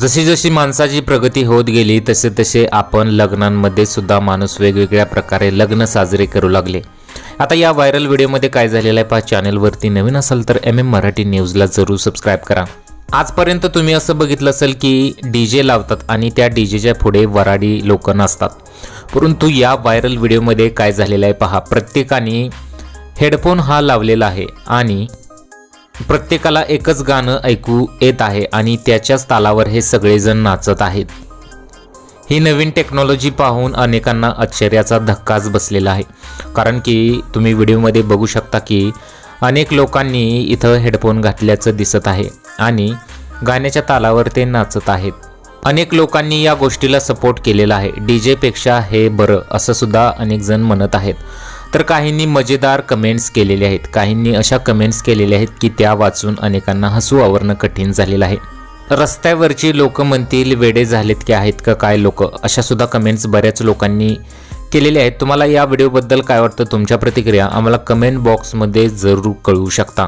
जशी जशी माणसाची प्रगती होत गेली तसे तसे आपण लग्नांमध्ये सुद्धा माणूस वेगवेगळ्या प्रकारे लग्न साजरे करू लागले. आता या व्हायरल व्हिडिओमध्ये काय झालेलं आहे पहा चॅनलवरती नवीन असाल तर एम एम मराठी न्यूजला जरूर सबस्क्राईब करा. आजपर्यंत तुम्ही असं बघितलं असेल की डी जे लावतात आणि त्या डी जेच्या पुढे वराडी लोक नसतात. परंतु या व्हायरल व्हिडिओमध्ये काय झालेलं आहे पहा प्रत्येकाने हेडफोन हा लावलेला आहे आणि प्रत्येकाला एकच गाणं ऐकू येत आहे आणि त्याच्याच तालावर हे सगळेजण नाचत आहेत. ही नवीन टेक्नॉलॉजी पाहून अनेकांना आश्चर्याचा धक्काच बसलेला आहे. कारण की तुम्ही व्हिडिओमध्ये बघू शकता की अनेक लोकांनी इथं हेडफोन घातल्याचं दिसत आहे आणि गाण्याच्या तालावर ते नाचत आहेत. अनेक लोकांनी या गोष्टीला सपोर्ट केलेला आहे. डी जेपेक्षा हे बरं असं सुद्धा अनेक जण म्हणत आहेत. तर काहींनी मजेदार कमेंट्स केलेले आहेत. काहींनी अशा कमेंट्स केलेल्या आहेत की त्या वाचून अनेकांना हसू आवरणं कठीण झालेलं आहे. रस्त्यावरची लोक म्हणतील वेडे झालेत की आहेत का काय लोक? अशा सुद्धा कमेंट्स बऱ्याच लोकांनी केलेले आहेत. तुम्हाला या व्हिडिओबद्दल काय वाटतं? तुमच्या प्रतिक्रिया आम्हाला कमेंट बॉक्समध्ये जरूर कळवू शकता.